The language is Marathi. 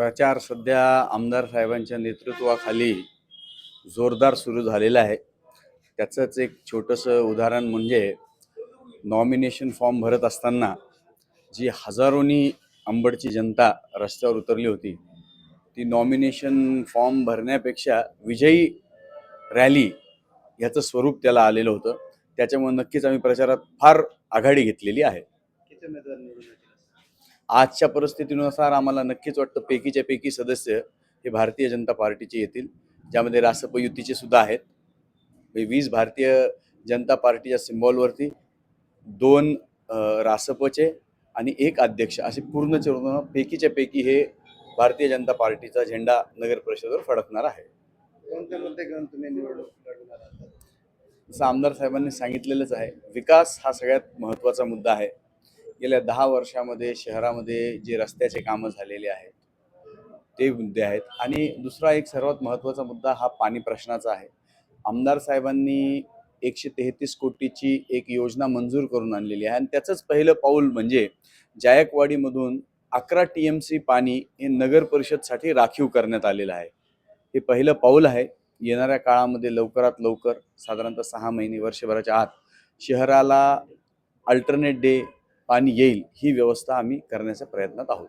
प्रचार सध्या आमदार साहेबांच्या नेतृत्वाखाली जोरदार सुरू झालेला आहे. त्याचंच एक छोटंसं उदाहरण म्हणजे नॉमिनेशन फॉर्म भरत असताना जी हजारोनी अंबडची जनता रस्त्यावर उतरली होती ती नॉमिनेशन फॉर्म भरण्यापेक्षा विजयी रॅली याचं स्वरूप त्याला आलेलं होतं. त्याच्यामुळे नक्कीच आम्ही प्रचारात फार आघाडी घेतलेली आहे. आजच्या परिस्थितीनुसार आम्हाला नक्कीच वाटतं पैकीच्या पैकी सदस्य हे भारतीय जनता पार्टीचे येतील. ज्यामध्ये रासप युतीचे सुद्धा आहेत. हे वीस भारतीय जनता पार्टीच्या सिम्बॉलवरती दोन रासपचे आणि एक अध्यक्ष असे पूर्ण पूर्ण पैकीच्या पैकी हे भारतीय जनता पार्टीचा झेंडा नगर परिषदेवर फडकणार आहे. कोणते मुद्दे घेऊन तुम्ही निवडणूक लढवणार आहात? जसं आमदार साहेबांनी सांगितलेलंच आहे विकास हा सगळ्यात महत्त्वाचा मुद्दा आहे. गेल्या दहा वर्षामध्ये शहरामध्ये जे रस्त्याचे कामं झालेले आहेत ते मुद्दे आहेत. आणि दुसरा एक सर्वात महत्त्वाचा मुद्दा हा पाणी प्रश्नाचा आहे. आमदार साहेबांनी एकशे तेहतीस कोटीची एक योजना मंजूर करून आणलेली आहे. आणि त्याचंच पहिलं पाऊल म्हणजे जायकवाडीमधून अकरा टी एम सी पाणी हे नगर परिषदसाठी राखीव करण्यात आलेलं आहे. हे पहिलं पाऊल आहे. येणाऱ्या काळामध्ये लवकरात लवकर साधारणतः सहा महिने वर्षभराच्या आत शहराला अल्टरनेट डे पाणी येईल ही व्यवस्था आम्ही करण्याच्या प्रयत्नात आहोत.